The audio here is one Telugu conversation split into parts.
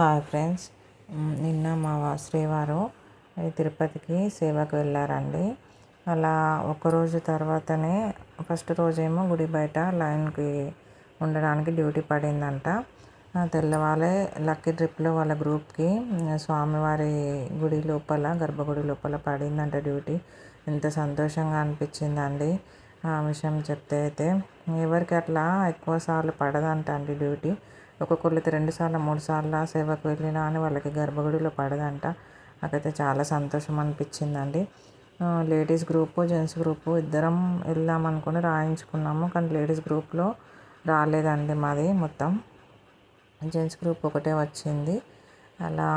Hi friends. నిన్న మా శ్రీవారు తిరుపతికి సేవకు వెళ్ళారండి. అలా ఒకరోజు తర్వాతనే ఫస్ట్ రోజేమో గుడి బయట లైన్కి ఉండడానికి డ్యూటీ పడిందంట. తెల్లవాలే లక్కీ ట్రిప్లో వాళ్ళ గ్రూప్కి స్వామివారి గుడి లోపల గర్భగుడి లోపల పడిందంట డ్యూటీ. ఎంత సంతోషంగా అనిపించిందండి ఆ విషయం చెప్తే అయితే. ఎవరికి అట్లా ఎక్కువ సార్లు పడదంట అండి డ్యూటీ. ఒక్కొక్కరికి రెండు సార్లు మూడు సార్లు సేవకు వెళ్ళినా అని వాళ్ళకి గర్భగుడిలో పడదంట. నాకైతే చాలా సంతోషం అనిపించిందండి. లేడీస్ గ్రూపు జెంట్స్ గ్రూపు ఇద్దరం వెళ్దాం అనుకుని రాయించుకున్నాము. కానీ లేడీస్ గ్రూప్లో రాలేదండి మాది మొత్తం. జెంట్స్ గ్రూప్ ఒకటే వచ్చింది. అలా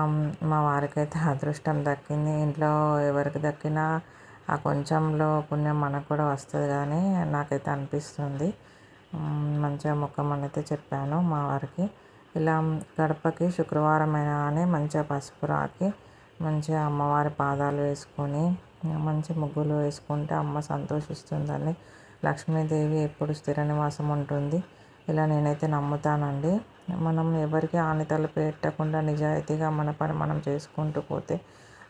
మా వారికైతే అదృష్టం దక్కింది. ఇంట్లో ఎవరికి దక్కినా ఆ కొంచెంలో పుణ్యం మనకు కూడా వస్తుంది కానీ నాకైతే అనిపిస్తుంది. మంచిగా మొక్కమని అయితే చెప్పాను మా వారికి. ఇలా గడపకి శుక్రవారం అయినా మంచిగా పసుపు రాకి మంచిగా అమ్మవారి పాదాలు వేసుకొని మంచి ముగ్గులు వేసుకుంటే అమ్మ సంతోషిస్తుందని లక్ష్మీదేవి ఎప్పుడు స్థిర నివాసం ఉంటుంది. ఇలా నేనైతే నమ్ముతానండి. మనం ఎవరికి ఆనితలు పెట్టకుండా నిజాయితీగా మన పని మనం చేసుకుంటూ పోతే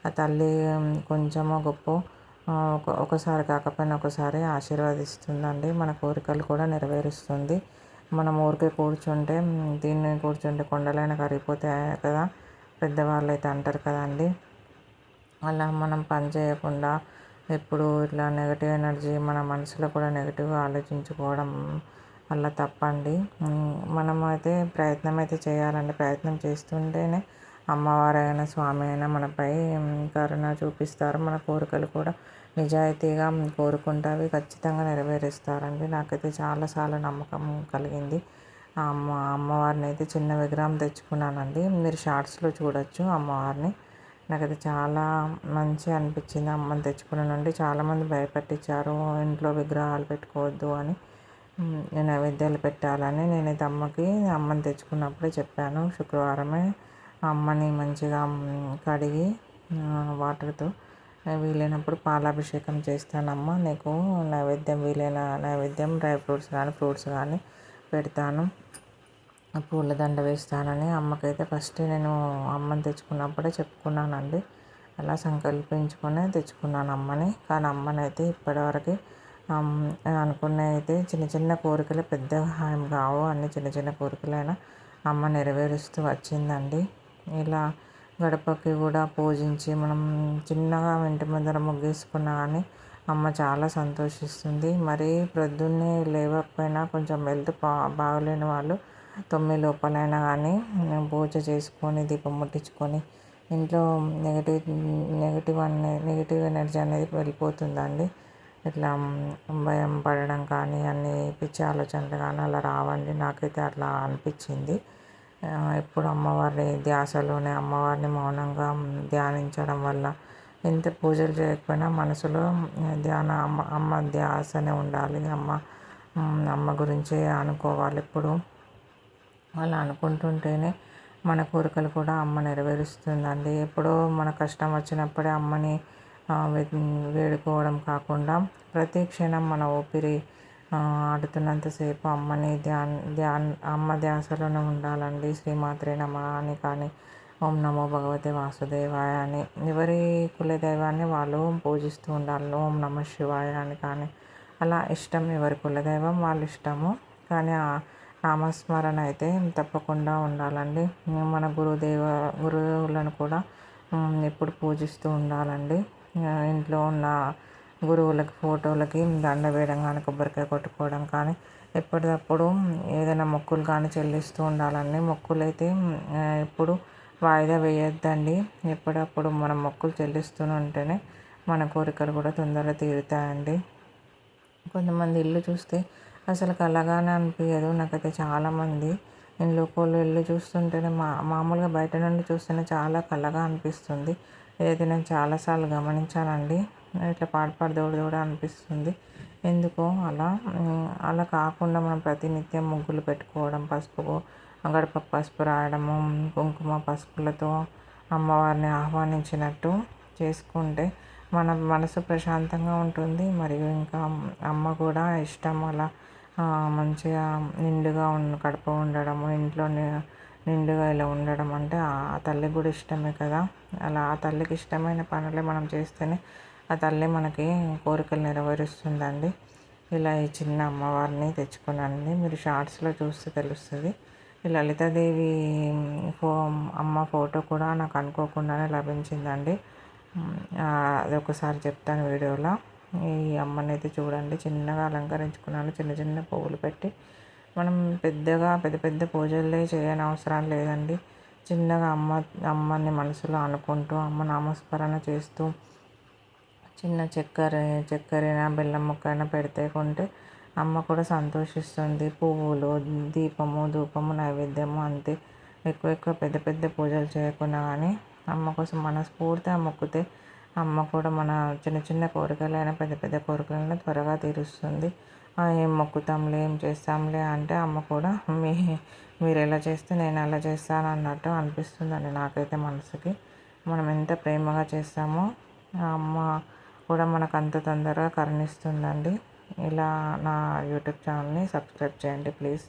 ఆ తల్లి కొంచెమో గొప్ప ఒక ఒకసారి కాకపోయినా ఒకసారి ఆశీర్వదిస్తుందండి. మన కోరికలు కూడా నెరవేరుస్తుంది. మనం ఊరికే కూర్చుంటే దీన్ని కూర్చుంటే కొండలైనా కరిగిపోతాయి కదా పెద్దవాళ్ళు అయితే అంటారు కదండి. అలా మనం పని చేయకుండా ఎప్పుడు ఇట్లా నెగటివ్ ఎనర్జీ మన మనసులో కూడా నెగటివ్గా ఆలోచించుకోవడం వల్ల తప్పండి. మనం అయితే ప్రయత్నం అయితే చేయాలండి. ప్రయత్నం చేస్తుంటేనే అమ్మవారైనా స్వామి అయినా మనపై కరుణ చూపిస్తారు. మన కోరికలు కూడా నిజాయితీగా కోరుకుంటావి ఖచ్చితంగా నెరవేరుస్తారండి నాకైతే చాలాసార్లు నమ్మకం కలిగింది. ఆ అమ్మ అమ్మవారిని అయితే చిన్న విగ్రహం తెచ్చుకున్నానండి. మీరు షార్ట్స్లో చూడొచ్చు అమ్మవారిని. నాకైతే చాలా మంచి అనిపించింది అమ్మని తెచ్చుకున్న నుండి చాలామంది భయపెట్టించారు ఇంట్లో విగ్రహాలు పెట్టుకోవద్దు అని నేను నైవేద్యాలు పెట్టాలని. నేనైతే అమ్మకి అమ్మని తెచ్చుకున్నప్పుడే చెప్పాను శుక్రవారమే అమ్మని మంచిగా కడిగి వాటర్తో వీలైనప్పుడు పాలాభిషేకం చేస్తానమ్మ. నీకు నైవేద్యం వీలైన నైవేద్యం డ్రై ఫ్రూట్స్ కానీ ఫ్రూట్స్ కానీ పెడతాను. పూలదండ వేస్తానని అమ్మకైతే ఫస్ట్ నేను అమ్మని తెచ్చుకున్నప్పుడే చెప్పుకున్నానండి. అలా సంకల్పించుకొని తెచ్చుకున్నాను అమ్మని. కానీ అమ్మని అయితే ఇప్పటివరకు అనుకున్న అయితే చిన్న చిన్న కోరికలు పెద్దగా హాయం కావు. అన్ని చిన్న చిన్న కోరికలైనా అమ్మ నెరవేరుస్తూ వచ్చిందండి. ఇలా గడపకి కూడా పూజించి మనం చిన్నగా ఇంటి ముందర ముగ్గేసుకున్నా కానీ అమ్మ చాలా సంతోషిస్తుంది. మరి ప్రొద్దున్నే లేవకపోయినా కొంచెం హెల్త్ బా బాగలేని వాళ్ళు తొమ్మిది లోపలైనా కానీ పూజ చేసుకొని దీపం ముట్టించుకొని ఇంట్లో నెగటివ్ నెగటివ్ అనే నెగటివ్ ఎనర్జీ అనేది వెళ్ళిపోతుందండి. ఇట్లా భయం పడడం కానీ అన్ని పిచ్చి ఆలోచనలు కానీ అలా రావండి. నాకైతే అట్లా అనిపించింది. ఎప్పుడు అమ్మవారి ధ్యాసలోనే అమ్మవారిని మౌనంగా ధ్యానించడం వల్ల ఎంత పూజలు చేయకపోయినా మనసులో ధ్యాన అమ్మ అమ్మ ధ్యాసనే ఉండాలి. అమ్మ అమ్మ గురించే అనుకోవాలి. ఎప్పుడు అలా అనుకుంటుంటేనే మన కోరికలు కూడా అమ్మ నెరవేరుస్తుందండి. ఎప్పుడో మన కష్టం వచ్చినప్పుడే అమ్మని వేడుకోవడం కాకుండా ప్రతి క్షణం మన ఊపిరి ఆడుతున్నంతసేపు అమ్మని ధ్యాన్ ధ్యాన్ అమ్మ ధ్యాసలోనే ఉండాలండి. శ్రీమాత్రే నమ అని కానీ ఓం నమో భగవతే వాసుదేవాయ అని. ఎవరి కులదైవాన్ని వాళ్ళు పూజిస్తూ ఉండాలి ఓం నమ శివాయ అని కానీ అలా ఇష్టం ఎవరి కులదైవం వాళ్ళ ఇష్టము. కానీ ఆ నామస్మరణ అయితే తప్పకుండా ఉండాలండి. మన గురుదేవ గురువులను కూడా ఎప్పుడు పూజిస్తూ ఉండాలండి. ఇంట్లో ఉన్న గురువులకి ఫోటోలకి దండ వేయడం కానీ కొబ్బరికాయ కొట్టుకోవడం కానీ ఎప్పటికప్పుడు ఏదైనా మొక్కులు కానీ చెల్లిస్తూ ఉండాలండి. మొక్కులు అయితే ఎప్పుడు వాయిదా వేయొద్దండి. ఎప్పుడప్పుడు మనం మొక్కులు చెల్లిస్తూ ఉంటేనే మన కోరికలు కూడా తొందరగా తీరుతాయండి. కొంతమంది ఇల్లు చూస్తే అసలు కలగానే అనిపించదు నాకైతే చాలామంది ఇంట్లోకోళ్ళు ఇల్లు చూస్తుంటేనే మా మామూలుగా బయట నుండి చూస్తేనే చాలా కలగా అనిపిస్తుంది. ఇదైతే నేను చాలాసార్లు గమనించానండి. ఇట్లా పాడు పాడు దూడ దూడ అనిపిస్తుంది. ఎందుకో అలా అలా కాకుండా మనం ప్రతినిత్యం ముగ్గులు పెట్టుకోవడం పసుపు గడప పసుపు రాయడము కుంకుమ పసుపులతో అమ్మవారిని ఆహ్వానించినట్టు చేసుకుంటే మన మనసు ప్రశాంతంగా ఉంటుంది. మరియు ఇంకా అమ్మ కూడా ఇష్టం అలా మంచిగా నిండుగా ఉన్న కడప ఉండడము ఇంట్లో నిండుగా ఇలా ఉండడం అంటే ఆ తల్లికి కూడా ఇష్టమే కదా. అలా ఆ తల్లికి ఇష్టమైన పనులే మనం చేస్తేనే ఆ తల్లి మనకి కోరికలు నెరవేరుస్తుందండి. ఇలా ఈ చిన్న అమ్మవారిని తెచ్చుకున్నానండి మీరు షార్ట్స్లో చూస్తే తెలుస్తుంది. ఈ లలితాదేవి ఫో అమ్మ ఫోటో కూడా నాకు అనుకోకుండానే లభించిందండి. అది ఒకసారి చెప్తాను వీడియోలో. ఈ అమ్మని అయితే చూడండి చిన్నగా అలంకరించుకున్నాను. చిన్న చిన్న పువ్వులు పెట్టి మనం పెద్దగా పెద్ద పెద్ద పూజలే చేయని అవసరం లేదండి. చిన్నగా అమ్మ అమ్మని మనసులో అనుకుంటూ అమ్మ నామస్మరణ చేస్తూ చిన్న చక్కెర చక్కెర బెల్లం ముక్కైనా పెడితే కొంటే అమ్మ కూడా సంతోషిస్తుంది. పువ్వులు దీపము ధూపము నైవేద్యము అంతే. ఎక్కువ ఎక్కువ పెద్ద పెద్ద పూజలు చేయకుండా కానీ అమ్మ కోసం మనస్ఫూర్తిగా మొక్కితే అమ్మ కూడా మన చిన్న చిన్న కోరికలైనా పెద్ద పెద్ద కోరికలైనా త్వరగా తీరుస్తుంది. ఏం మొక్కుతాంలే ఏం చేస్తాంలే అంటే అమ్మ కూడా మీ మీరు ఎలా చేస్తే నేను అలా చేస్తాను అన్నట్టు అనిపిస్తుందండి నాకైతే మనసుకి. మనం ఎంత ప్రేమగా చేస్తామో ఆ అమ్మ కూడా మనకు అంత తొందరగా కరుణిస్తుందండి. ఇలా నా యూట్యూబ్ ఛానల్ని సబ్స్క్రైబ్ చేయండి ప్లీజ్.